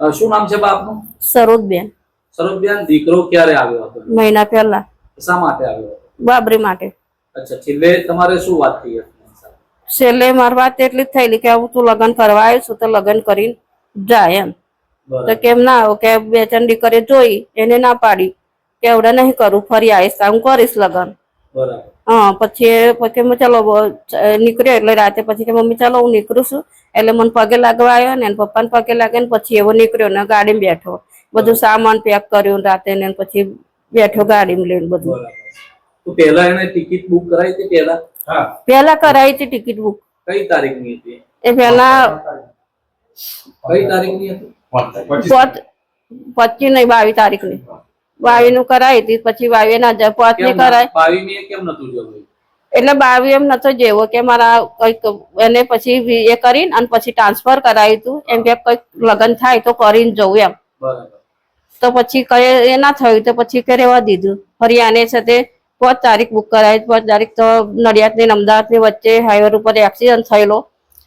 શું નામ છે બાપનું? સરોજબેન. સરોજબેન દીકરો ક્યારે આવ્યો હતો? મહિના પહેલા. શા માટે આવ્યો બાબરી માટે. અચ્છા છેલ્લે તમારે શું વાત થઈ હતી? છેલ્લે મારી વાત એટલી જ થયેલી કે હું તું લગ્ન કરવા આવ્યો છું તો લગ્ન કરીને જાય એમ. તો કેમ ના આવો કે બે ચંડી કરે જોઈ એને ના પાડી કે એવડે નહીં કરું ફરી આવીશ. હું કરીશ લગ્ન. હા પછી મેં ચલો નીકળ્યો એટલે રાતે પછી કે મમ્મી ચાલો હું નીકળું છું. એટલે મને પગે લાગવા આવ્યો ને પપ્પા પપ્પાને પગે લાગે ને પછી એવો નીકળ્યો ને ગાડીમાં બેઠો. બધું સામાન પેક કર્યું રાતે ને પછી બેઠો ગાડીમાં લઈને બધું. પેલા પહેલા એને ટિકિટ બુક કરાવી હતી કરાવી ટિકિટ બુક. કઈ તારીખની હતી? એ પહેલા કઈ તારીખની હતી? પચીસ નહીં બાવીસ તારીખની. બાવીસનું કરાવી હતી પછી બાવીસ ના જપવાતની? કેમ નતું જવું એટલે બાવી એમ નતો જેવો કે મારા કંઈક એને પછી એ કરીને અને પછી ટ્રાન્સફર કરાવ્યું હતું એમ કે કંઈક લગ્ન થાય તો કરીને જવું એમ. તો પછી કઈ એ ના થયું તો પછી કે રહેવા દીધું. ફરી આને છે તે પાંચ તારીખ બુક કરાવી પાંચ તારીખ તો નડિયાદ ને અમદાવાદની વચ્ચે હાઈવે ઉપર એક્સિડન્ટ થયેલો.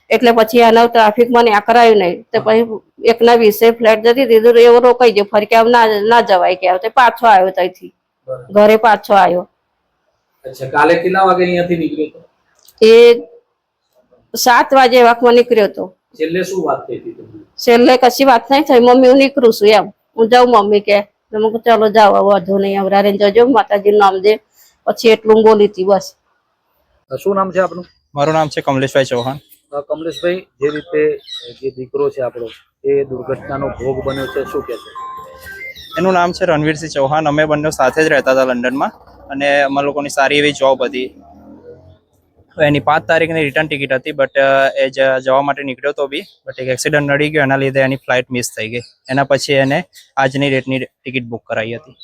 એટલે પછી આને ટ્રાફિકમાં ને આ કરાયું નહીં. તો પછી એકના વીસે ફ્લેટ જતી દીધું એવો રોકાઈ ગયો ફરી કે ના ના જવાય કે પાછો આવ્યો ત્યાંથી. ઘરે પાછો આવ્યો. અચ્છા કાલે કેટલા વાગે અહીંયાથી નીકળ્યો એ સાત વાગે વાકમાં નીકળ્યો હતો છેલ્લે શું વાત થઈ હતી તમને? છેલ્લે કશી વાત નહીં થઈ. મમ્મી હું નીકળું છું એમ. હું જાઉં મમ્મી કે તો મેં કીધું ચાલો જાઓ હવે વાંધો નહીં અવરારે જજો માતાજીનું નામ દે. પછી એટલું બોલી હતી બસ. શું નામ છે આપનું? મારું નામ છે કમલેશભાઈ ચૌહાણ. કમલેશભાઈ જે રીતે જે દીકરો છે આપણો એ દુર્ઘટનાનો ભોગ બન્યો છે શું કે છે? એનું નામ છે રણવીરસિંહ ચૌહાણ. અમે બંને સાથે જ રહેતા હતા લંડનમાં અને અમારા લોકોની સારી એવી જોબ હતી. એની પાંચ તારીખની રિટર્ન ટિકિટ હતી બટ એ જવા માટે નીકળ્યો તો બી બટ એક એક્સિડન્ટ નડી ગયો એના લીધે એની ફ્લાઇટ મિસ થઈ ગઈ. એના પછી એને આજની ડેટની ટિકિટ બુક કરાવી હતી.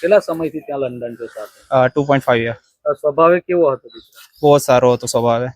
કેટલા સમયથી ત્યાં લંડન છે સાથે? ટુ પોઈન્ટ ફાઈવ યર સ્વભાવે કેવો હતો બહુ જ સારો હતો સ્વભાવે.